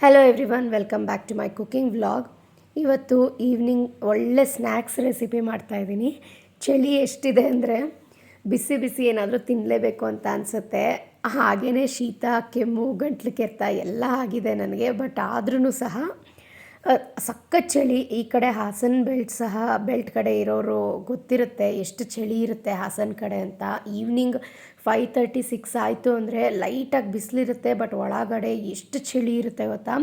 Hello everyone welcome back to my cooking vlog ಇವತ್ತು evening ಒಳ್ಳೆ snacks recipe ಮಾಡ್ತಾಯಿದ್ದೀನಿ ಚಳಿ ಎಷ್ಟಿದೆ ಅಂದರೆ ಬಿಸಿ ಬಿಸಿ ಏನಾದರೂ ತಿನ್ನಲೇಬೇಕು ಅಂತ ಅನಿಸುತ್ತೆ. ಹಾಗೆಯೇ ಶೀತ, ಕೆಮ್ಮು, ಗಂಟ್ಲು ಕೆರೆತ ಎಲ್ಲ ಆಗಿದೆ ನನಗೆ ಬಟ್ ಆದ್ರೂ ಸಹ ಸಖತ್ ಚಳಿ, ಈ ಕಡೆ ಹಾಸನ್ ಬೆಲ್ಟ್ ಸಹ ಬೆಲ್ಟ್ ಕಡೆ ಇರೋರು ಗೊತ್ತಿರುತ್ತೆ ಎಷ್ಟು ಚಳಿ ಇರುತ್ತೆ ಹಾಸನ್ ಕಡೆ ಅಂತ. ಈವ್ನಿಂಗ್ ಫೈ ತರ್ಟಿ ಸಿಕ್ಸ್ ಆಯಿತು ಅಂದರೆ ಲೈಟಾಗಿ ಬಿಸಿಲಿರುತ್ತೆ ಬಟ್ ಒಳಗಡೆ ಎಷ್ಟು ಚಳಿ ಇರುತ್ತೆ ಗೊತ್ತಾ?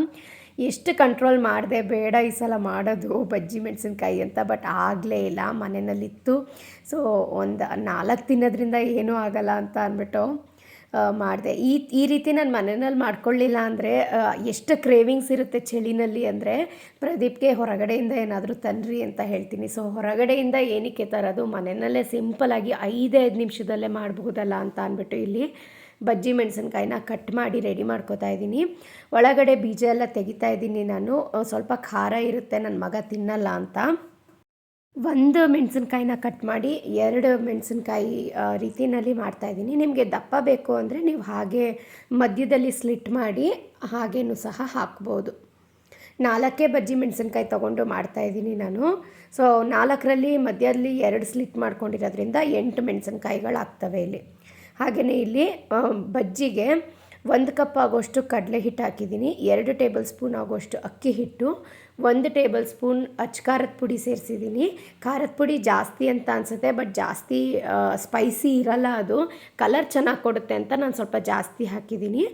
ಎಷ್ಟು ಕಂಟ್ರೋಲ್ ಮಾಡಿದೆ ಬೇಡ ಈ ಸಲ ಮಾಡೋದು ಬಜ್ಜಿ ಮೆಣಸಿನ್ಕಾಯಿ ಅಂತ ಬಟ್ ಆಗಲೇ ಇಲ್ಲ, ಮನೆಯಲ್ಲಿತ್ತು. ಸೊ ಒಂದು ನಾಲ್ಕು ತಿನ್ನೋದ್ರಿಂದ ಏನೂ ಆಗಲ್ಲ ಅಂತ ಅಂದ್ಬಿಟ್ಟು ಮಾಡಿದೆ. ಈ ಈ ರೀತಿ ನಾನು ಮನೆಯಲ್ಲಿ ಮಾಡ್ಕೊಳ್ಳಿಲ್ಲ ಅಂದರೆ ಎಷ್ಟು ಕ್ರೇವಿಂಗ್ಸ್ ಇರುತ್ತೆ ಚಳಿನಲ್ಲಿ ಅಂದರೆ, ಪ್ರದೀಪ್ಗೆ ಹೊರಗಡೆಯಿಂದ ಏನಾದರೂ ತನ್ನಿರಿ ಅಂತ ಹೇಳ್ತೀನಿ. ಸೊ ಹೊರಗಡೆಯಿಂದ ಏನಕ್ಕೆ ತರೋದು ಮನೆಯಲ್ಲೇ ಸಿಂಪಲಾಗಿ ಐದೈದು ನಿಮಿಷದಲ್ಲೇ ಮಾಡಬಹುದಲ್ಲ ಅಂತ ಅಂದ್ಬಿಟ್ಟು ಇಲ್ಲಿ ಬಜ್ಜಿ ಮೆಣಸಿನ್ಕಾಯಿನ ಕಟ್ ಮಾಡಿ ರೆಡಿ ಮಾಡ್ಕೋತಾ ಇದ್ದೀನಿ. ಒಳಗಡೆ ಬೀಜ ಎಲ್ಲ ತೆಗಿತಾ ಇದ್ದೀನಿ ನಾನು. ಸ್ವಲ್ಪ ಖಾರ ಇರುತ್ತೆ ನನ್ನ ಮಗ ತಿನ್ನಲ್ಲ ಅಂತ. ಒಂದು ಮೆಣಸಿನ್ಕಾಯಿನ ಕಟ್ ಮಾಡಿ ಎರಡು ಮೆಣಸಿನ್ಕಾಯಿ ರೀತಿಯಲ್ಲಿ ಮಾಡ್ತಾಯಿದ್ದೀನಿ ನಿಮಗೆ ದಪ್ಪ ಬೇಕು ಅಂದರೆ ನೀವು ಹಾಗೆ ಮಧ್ಯದಲ್ಲಿ ಸ್ಲಿಟ್ ಮಾಡಿ ಹಾಗೇನೂ ಸಹ ಹಾಕ್ಬೋದು. ನಾಲ್ಕೇ ಬಜ್ಜಿ ಮೆಣಸಿನ್ಕಾಯಿ ತೊಗೊಂಡು ಮಾಡ್ತಾಯಿದ್ದೀನಿ ನಾನು. ಸೊ ನಾಲ್ಕರಲ್ಲಿ ಮಧ್ಯದಲ್ಲಿ ಎರಡು ಸ್ಲಿಟ್ ಮಾಡ್ಕೊಂಡಿರೋದ್ರಿಂದ ಎಂಟು ಮೆಣಸಿನ್ಕಾಯಿಗಳು ಆಗ್ತವೆ ಇಲ್ಲಿ. ಹಾಗೆಯೇ ಇಲ್ಲಿ ಬಜ್ಜಿಗೆ ಒಂದು ಕಪ್ ಆಗೋಷ್ಟು ಕಡಲೆ ಹಿಟ್ಟು ಹಾಕಿದ್ದೀನಿ, ಎರಡು ಟೇಬಲ್ ಸ್ಪೂನ್ ಆಗೋಷ್ಟು ಅಕ್ಕಿ ಹಿಟ್ಟು, ಒಂದು ಟೇಬಲ್ ಸ್ಪೂನ್ ಅಚ್ ಖಾರದ ಪುಡಿ ಸೇರಿಸಿದ್ದೀನಿ. ಖಾರದ ಪುಡಿ ಜಾಸ್ತಿ ಅಂತ ಅನಿಸುತ್ತೆ, ಬಟ್ ಜಾಸ್ತಿ ಸ್ಪೈಸಿ ಇರಲ್ಲ ಅದು. ಕಲರ್ ಚೆನ್ನಾಗಿ ಕೊಡುತ್ತೆ ಅಂತ ನಾನು ಸ್ವಲ್ಪ ಜಾಸ್ತಿ ಹಾಕಿದ್ದೀನಿ.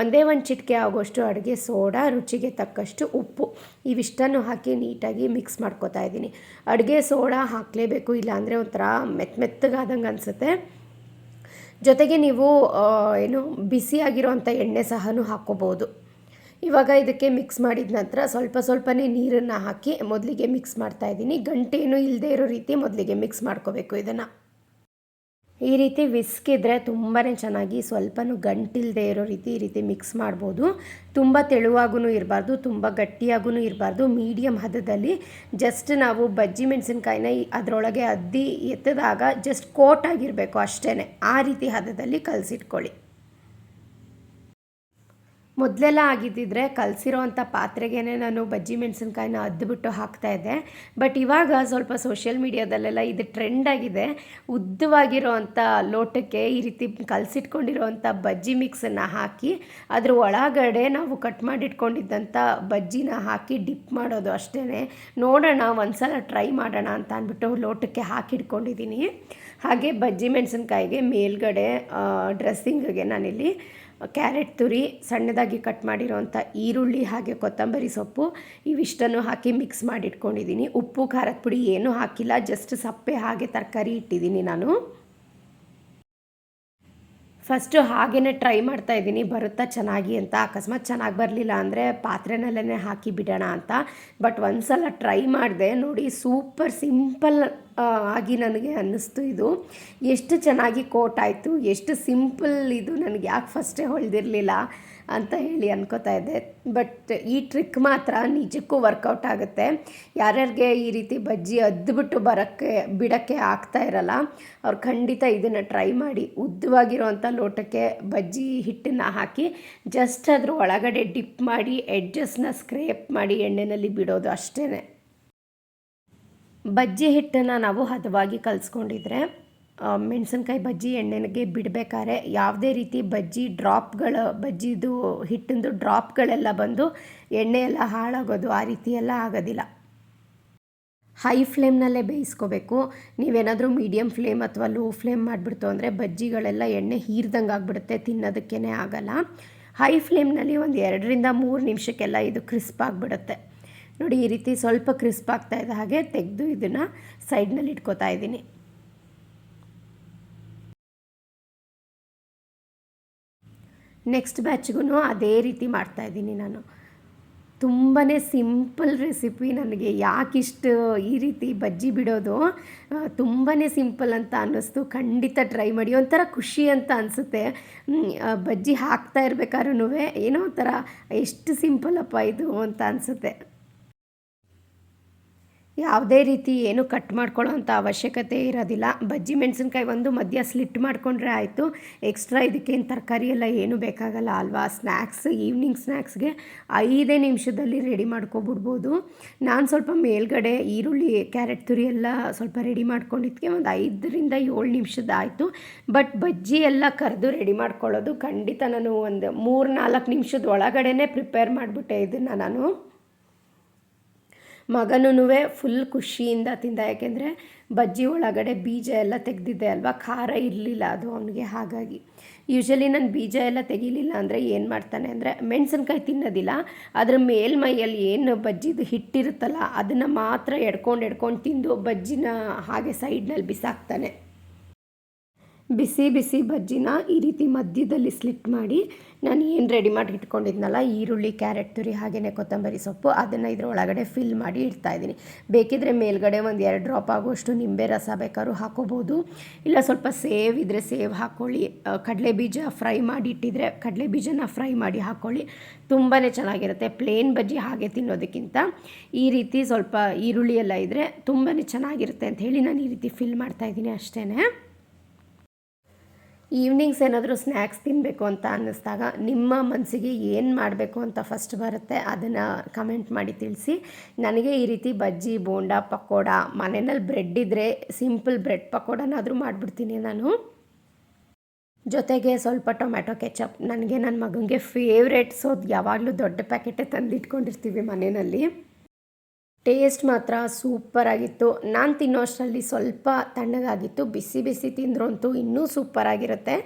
ಒಂದೇ ಒಂದು ಚಿಟಿಕೆ ಆಗೋಷ್ಟು ಅಡುಗೆ ಸೋಡಾ, ರುಚಿಗೆ ತಕ್ಕಷ್ಟು ಉಪ್ಪು. ಇವಿಷ್ಟನ್ನು ಹಾಕಿ ನೀಟಾಗಿ ಮಿಕ್ಸ್ ಮಾಡ್ಕೋತಾ ಇದ್ದೀನಿ. ಅಡುಗೆ ಸೋಡಾ ಹಾಕಲೇಬೇಕು, ಇಲ್ಲಾಂದರೆ ಒಂಥರ ಮೆತ್ತ ಮೆತ್ತಗಾದಂಗೆ ಅನಿಸುತ್ತೆ. ಜೊತೆಗೆ ನೀವು ಏನು ಬಿಸಿಯಾಗಿರುವಂಥ ಎಣ್ಣೆ ಸಹ ಹಾಕ್ಕೋಬೋದು. ಇವಾಗ ಇದಕ್ಕೆ ಮಿಕ್ಸ್ ಮಾಡಿದ ನಂತರ ಸ್ವಲ್ಪ ಸ್ವಲ್ಪನೇ ನೀರನ್ನು ಹಾಕಿ ಮೊದಲಿಗೆ ಮಿಕ್ಸ್ ಮಾಡ್ತಾಯಿದ್ದೀನಿ ಗಂಟೇನು ಇಲ್ಲದೇ ಇರೋ ರೀತಿ ಮೊದಲಿಗೆ ಮಿಕ್ಸ್ ಮಾಡ್ಕೋಬೇಕು ಇದನ್ನು. ಈ ರೀತಿ ವಿಸ್ಕ್ ಇದ್ದರೆ ತುಂಬಾ ಚೆನ್ನಾಗಿ ಸ್ವಲ್ಪನೂ ಗಂಟಿಲ್ಲದೆ ಇರೋ ರೀತಿ ಈ ರೀತಿ ಮಿಕ್ಸ್ ಮಾಡ್ಬೋದು. ತುಂಬ ತೆಳುವಾಗೂ ಇರಬಾರ್ದು, ತುಂಬ ಗಟ್ಟಿಯಾಗೂ ಇರಬಾರ್ದು. ಮೀಡಿಯಮ್ ಹದದಲ್ಲಿ ಜಸ್ಟ್ ನಾವು ಬಜ್ಜಿ ಮೆಣಸಿನ್ಕಾಯಿನ ಅದರೊಳಗೆ ಅದ್ದಿ ಎತ್ತದಾಗ ಜಸ್ಟ್ ಕೋಟ್ ಆಗಿರಬೇಕು ಅಷ್ಟೇ ಆ ರೀತಿ ಹದದಲ್ಲಿ ಕಲಸಿಟ್ಕೊಳ್ಳಿ. ಮೊದಲೆಲ್ಲ ಆಗಿದ್ದಿದ್ರೆ ಕಲಸಿರೋ ಅಂಥ ಪಾತ್ರೆಗೇ ನಾನು ಬಜ್ಜಿ ಮೆಣಸಿನ್ಕಾಯಿನ ಅದ್ದುಬಿಟ್ಟು ಹಾಕ್ತಾಯಿದ್ದೆ ಬಟ್ ಇವಾಗ ಸ್ವಲ್ಪ ಸೋಷಿಯಲ್ ಮೀಡಿಯಾದಲ್ಲೆಲ್ಲ ಇದು ಟ್ರೆಂಡ್ ಆಗಿದೆ. ಉದ್ದವಾಗಿರೋ ಅಂಥ ಲೋಟಕ್ಕೆ ಈ ರೀತಿ ಕಲಸಿಟ್ಕೊಂಡಿರೋವಂಥ ಬಜ್ಜಿ ಮಿಕ್ಸನ್ನು ಹಾಕಿ, ಅದ್ರ ಒಳಗಡೆ ನಾವು ಕಟ್ ಮಾಡಿಟ್ಕೊಂಡಿದ್ದಂಥ ಬಜ್ಜಿನ ಹಾಕಿ ಡಿಪ್ ಮಾಡೋದು ಅಷ್ಟೇ ನೋಡೋಣ, ಒಂದ್ಸಲ ಟ್ರೈ ಮಾಡೋಣ ಅಂತ ಅಂದ್ಬಿಟ್ಟು ಲೋಟಕ್ಕೆ ಹಾಕಿಟ್ಕೊಂಡಿದ್ದೀನಿ. ಹಾಗೆ ಬಜ್ಜಿ ಮೆಣಸಿನ್ಕಾಯಿಗೆ ಮೇಲ್ಗಡೆ ಡ್ರೆಸ್ಸಿಂಗ್ಗೆ ನಾನಿಲ್ಲಿ ಕ್ಯಾರೆಟ್ ತುರಿ, ಸಣ್ಣದಾಗಿ ಕಟ್ ಮಾಡಿರೋವಂಥ ಈರುಳ್ಳಿ ಹಾಗೆ ಕೊತ್ತಂಬರಿ ಸೊಪ್ಪು ಇವಿಷ್ಟನ್ನು ಹಾಕಿ ಮಿಕ್ಸ್ ಮಾಡಿಟ್ಕೊಂಡಿದ್ದೀನಿ. ಉಪ್ಪು, ಖಾರದ ಪುಡಿ ಏನೂ ಹಾಕಿಲ್ಲ, ಜಸ್ಟ್ ಸಪ್ಪೆ ಹಾಗೆ ತರಕಾರಿ ಇಟ್ಟಿದ್ದೀನಿ ನಾನು. ಫಸ್ಟು ಹಾಗೇ ಟ್ರೈ ಮಾಡ್ತಾ ಇದ್ದೀನಿ. ಬರುತ್ತಾ ಚೆನ್ನಾಗಿ ಅಂತ. ಅಕಸ್ಮಾತ್ ಚೆನ್ನಾಗಿ ಬರಲಿಲ್ಲ ಅಂದರೆ ಪಾತ್ರೆನಲ್ಲೇ ಹಾಕಿ ಬಿಡೋಣ ಅಂತ. ಬಟ್ ಒಂದು ಸಲ ಟ್ರೈ ಮಾಡಿದೆ ನೋಡಿ, ಸೂಪರ್ ಸಿಂಪಲ್ ಆಗಿ ನನಗೆ ಅನ್ನಿಸ್ತು ಇದು. ಎಷ್ಟು ಚೆನ್ನಾಗಿ ಕೋಟ್ ಆಯಿತು, ಎಷ್ಟು ಸಿಂಪಲ್ ಇದು, ನನಗೆ ಯಾಕೆ ಫಸ್ಟೇ ಹೊಳೆದಿರಲಿಲ್ಲ ಅಂತ ಹೇಳಿ ಅನ್ಕೋತಾ ಇದ್ದೆ. ಬಟ್ ಈ ಟ್ರಿಕ್ ಮಾತ್ರ ನಿಜಕ್ಕೂ ವರ್ಕೌಟ್ ಆಗುತ್ತೆ. ಯಾರ್ಯಾರಿಗೆ ಈ ರೀತಿ ಬಜ್ಜಿ ಅದ್ದುಬಿಟ್ಟು ಬರೋಕ್ಕೆ, ಬಿಡೋಕ್ಕೆ ಆಗ್ತಾ ಇರಲ್ಲ, ಅವ್ರು ಖಂಡಿತ ಇದನ್ನು ಟ್ರೈ ಮಾಡಿ ಉದ್ದವಾಗಿರೋವಂಥ ಲೋಟಕ್ಕೆ ಬಜ್ಜಿ ಹಿಟ್ಟನ್ನು ಹಾಕಿ ಜಸ್ಟ್ ಅದ್ರ ಒಳಗಡೆ ಡಿಪ್ ಮಾಡಿ ಎಡ್ಜಸ್ನ ಸ್ಕ್ರೇಪ್ ಮಾಡಿ ಎಣ್ಣೆಯಲ್ಲಿ ಬಿಡೋದು ಅಷ್ಟೇ ಬಜ್ಜಿ ಹಿಟ್ಟನ್ನು ನಾವು ಹದವಾಗಿ ಕಲಿಸ್ಕೊಂಡಿದ್ರೆ ಮೆಣಸಿನ್ಕಾಯಿ ಬಜ್ಜಿ ಎಣ್ಣೆಗೆ ಬಿಡಬೇಕಾದ್ರೆ ಯಾವುದೇ ರೀತಿ ಬಜ್ಜಿ ಡ್ರಾಪ್ಗಳು, ಬಜ್ಜಿದು ಹಿಟ್ಟಿಂದು ಡ್ರಾಪ್ಗಳೆಲ್ಲ ಬಂದು ಎಣ್ಣೆ ಎಲ್ಲ ಹಾಳಾಗೋದು ಆ ರೀತಿ ಎಲ್ಲ ಆಗೋದಿಲ್ಲ. ಹೈ ಫ್ಲೇಮ್ನಲ್ಲೇ ಬೇಯಿಸ್ಕೋಬೇಕು. ನೀವೇನಾದರೂ ಮೀಡಿಯಮ್ ಫ್ಲೇಮ್ ಅಥವಾ ಲೋ ಫ್ಲೇಮ್ ಮಾಡಿಬಿಡ್ತು ಅಂದರೆ ಬಜ್ಜಿಗಳೆಲ್ಲ ಎಣ್ಣೆ ಹೀರ್ದಂಗೆ ಆಗಿಬಿಡುತ್ತೆ ತಿನ್ನೋದಕ್ಕೇ ಆಗಲ್ಲ. ಹೈ ಫ್ಲೇಮ್ನಲ್ಲಿ ಒಂದು ಎರಡರಿಂದ ಮೂರು ನಿಮಿಷಕ್ಕೆಲ್ಲ ಇದು ಕ್ರಿಸ್ಪ್ ಆಗಿಬಿಡುತ್ತೆ. ನೋಡಿ, ಈ ರೀತಿ ಸ್ವಲ್ಪ ಕ್ರಿಸ್ಪ್ ಆಗ್ತಾ ಇದೆ ಹಾಗೆ ತೆಗೆದು ಇದನ್ನು ಸೈಡ್ನಲ್ಲಿ ಇಟ್ಕೋತಾ ಇದ್ದೀನಿ. ನೆಕ್ಸ್ಟ್ ಬ್ಯಾಚ್ಗೂ ಅದೇ ರೀತಿ ಮಾಡ್ತಾ ಇದ್ದೀನಿ ನಾನು. ತುಂಬಾ ಸಿಂಪಲ್ ರೆಸಿಪಿ ನನಗೆ ಯಾಕಿಷ್ಟು ಈ ರೀತಿ ಬಜ್ಜಿ ಬಿಡೋದು ತುಂಬಾ ಸಿಂಪಲ್ ಅಂತ ಅನ್ನಿಸ್ತು. ಖಂಡಿತ ಟ್ರೈ ಮಾಡಿ, ಒಂಥರ ಖುಷಿ ಅಂತ ಅನಿಸುತ್ತೆ. ಬಜ್ಜಿ ಹಾಕ್ತಾ ಇರ್ಬೇಕಾದ್ರೂ ಏನೋ ಒಂಥರ ಎಷ್ಟು ಸಿಂಪಲಪ್ಪ ಇದು ಅಂತ ಅನಿಸುತ್ತೆ. ಯಾವುದೇ ರೀತಿ ಏನು ಕಟ್ ಮಾಡ್ಕೊಳ್ಳೋ ಅವಶ್ಯಕತೆ ಇರೋದಿಲ್ಲ. ಬಜ್ಜಿ ಮೆಣಸಿನ್ಕಾಯಿ ಒಂದು ಮಧ್ಯ ಸ್ಲಿಟ್ ಮಾಡಿಕೊಂಡ್ರೆ ಆಯಿತು. ಎಕ್ಸ್ಟ್ರಾ ಇದಕ್ಕೇನು ತರಕಾರಿ ಎಲ್ಲ ಏನು ಬೇಕಾಗಲ್ಲ ಅಲ್ವಾ? ಸ್ನ್ಯಾಕ್ಸ್ ಈವ್ನಿಂಗ್ ಸ್ನ್ಯಾಕ್ಸ್ಗೆ ಐದೇ ನಿಮಿಷದಲ್ಲಿ ರೆಡಿ ಮಾಡ್ಕೊಬಿಡ್ಬೋದು. ನಾನು ಸ್ವಲ್ಪ ಮೇಲ್ಗಡೆ ಈರುಳ್ಳಿ ಕ್ಯಾರೆಟ್ ತುರಿ ಎಲ್ಲ ಸ್ವಲ್ಪ ರೆಡಿ ಮಾಡ್ಕೊಂಡಿದ್ದಕ್ಕೆ ಒಂದು ಐದರಿಂದ ಏಳು ನಿಮಿಷದ ಆಯಿತು. ಬಟ್ ಬಜ್ಜಿ ಎಲ್ಲ ಕರೆದು ರೆಡಿ ಮಾಡ್ಕೊಳ್ಳೋದು ಖಂಡಿತ ನಾನು ಒಂದು ಮೂರು ನಾಲ್ಕು ನಿಮಿಷದ ಒಳಗಡೆನೇ ಪ್ರಿಪೇರ್ ಮಾಡಿಬಿಟ್ಟೆ ಇದನ್ನು ನಾನು. ಮಗನೂ ಫುಲ್ ಖುಷಿಯಿಂದ ತಿಂದ. ಯಾಕೆಂದರೆ ಬಜ್ಜಿ ಒಳಗಡೆ ಬೀಜ ಎಲ್ಲ ತೆಗೆದಿದ್ದೆ ಅಲ್ವಾ? ಖಾರ ಇರಲಿಲ್ಲ ಅದು ಅವನಿಗೆ ಹಾಗಾಗಿ. ಯೂಶಲಿ ನಾನು ಬೀಜ ಎಲ್ಲ ತೆಗಿಲಿಲ್ಲ ಅಂದರೆ ಏನು ಮಾಡ್ತಾನೆ ಅಂದರೆ ಮೆಣಸಿನ್ಕಾಯಿ ತಿನ್ನೋದಿಲ್ಲ. ಅದ್ರ ಮೇಲ್ಮೈಯಲ್ಲಿ ಏನು ಬಜ್ಜಿದು ಹಿಟ್ಟಿರುತ್ತಲ್ಲ, ಅದನ್ನು ಮಾತ್ರ ಎಡ್ಕೊಂಡು ಎಡ್ಕೊಂಡು ತಿಂದು ಬಜ್ಜಿನ ಹಾಗೆ ಸೈಡ್ನಲ್ಲಿ ಬಿಸಾಕ್ತಾನೆ. ಬಿಸಿ ಬಿಸಿ ಬಜ್ಜಿನ ಈ ರೀತಿ ಮಧ್ಯದಲ್ಲಿ ಸ್ಲಿಟ್ ಮಾಡಿ ನಾನು ಏನು ರೆಡಿ ಮಾಡಿ ಇಟ್ಕೊಂಡಿದ್ನಲ್ಲ, ಈರುಳ್ಳಿ, ಕ್ಯಾರೆಟ್, ತುರಿ ಹಾಗೆಯೇ ಕೊತ್ತಂಬರಿ ಸೊಪ್ಪು ಅದನ್ನು ಇದರ ಒಳಗಡೆ ಫಿಲ್ ಮಾಡಿ ಇಡ್ತಾ ಇದ್ದೀನಿ. ಬೇಕಿದ್ರೆ ಮೇಲ್ಗಡೆ ಒಂದು ಎರಡು ಡ್ರಾಪ್ ಆಗುವಷ್ಟು ನಿಂಬೆ ರಸ ಬೇಕಾದ್ರೂ ಹಾಕೋಬೋದು. ಇಲ್ಲ ಸ್ವಲ್ಪ ಸೇವ್ ಇದ್ದರೆ ಸೇವ್ ಹಾಕ್ಕೊಳ್ಳಿ ಕಡಲೆ ಬೀಜ ಫ್ರೈ ಮಾಡಿ ಇಟ್ಟಿದ್ರೆ ಕಡಲೆ ಬೀಜನ ಫ್ರೈ ಮಾಡಿ ಹಾಕ್ಕೊಳ್ಳಿ ತುಂಬಾ ಚೆನ್ನಾಗಿರುತ್ತೆ. ಪ್ಲೇನ್ ಬಜ್ಜಿ ಹಾಗೆ ತಿನ್ನೋದಕ್ಕಿಂತ ಈ ರೀತಿ ಸ್ವಲ್ಪ ಈರುಳ್ಳಿ ಎಲ್ಲ ಇದ್ದರೆ ತುಂಬಾ ಚೆನ್ನಾಗಿರುತ್ತೆ ಅಂತ ಹೇಳಿ ನಾನು ಈ ರೀತಿ ಫಿಲ್ ಮಾಡ್ತಾಯಿದ್ದೀನಿ ಅಷ್ಟೇ ಈವ್ನಿಂಗ್ಸ್ ಏನಾದರೂ ಸ್ನ್ಯಾಕ್ಸ್ ತಿನ್ನಬೇಕು ಅಂತ ಅನ್ನಿಸ್ದಾಗ ನಿಮ್ಮ ಮನಸ್ಸಿಗೆ ಏನು ಮಾಡಬೇಕು ಅಂತ ಫಸ್ಟ್ ಬರುತ್ತೆ, ಅದನ್ನು ಕಮೆಂಟ್ ಮಾಡಿ ತಿಳಿಸಿ. ನನಗೆ ಈ ರೀತಿ ಬಜ್ಜಿ, ಬೋಂಡ, ಪಕೋಡ ಮನೆಯಲ್ಲಿ ಬ್ರೆಡ್ ಇದ್ದರೆ ಸಿಂಪಲ್ ಬ್ರೆಡ್ ಪಕೋಡನಾದರೂ ಮಾಡಿಬಿಡ್ತೀನಿ ನಾನು. ಜೊತೆಗೆ ಸ್ವಲ್ಪ ಟೊಮ್ಯಾಟೊ ಕೆಚಪ್ ನನಗೆ ನನ್ನ ಮಗನಿಗೆ ಫೇವ್ರೇಟ್ ಸೊ ಯಾವಾಗಲೂ ದೊಡ್ಡ ಪ್ಯಾಕೆಟೇ ತಂದಿಟ್ಕೊಂಡಿರ್ತೀವಿ ಮನೆಯಲ್ಲಿ. ಟೇಸ್ಟ್ ಮಾತ್ರ ಸೂಪರಾಗಿತ್ತು. ನಾನು ತಿನ್ನೋ ಅಷ್ಟರಲ್ಲಿ ಸ್ವಲ್ಪ ತಣ್ಣಗಾಗಿತ್ತು. ಬಿಸಿ ಬಿಸಿ ತಿಂದ್ರಂತೂ ಇನ್ನೂ ಸೂಪರಾಗಿರುತ್ತೆ.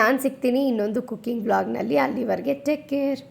ನಾನು ಸಿಗ್ತೀನಿ ಇನ್ನೊಂದು ಕುಕ್ಕಿಂಗ್ ಬ್ಲಾಗ್ನಲ್ಲಿ ಅಲ್ಲಿವರೆಗೆ ಟೇಕ್ ಕೇರ್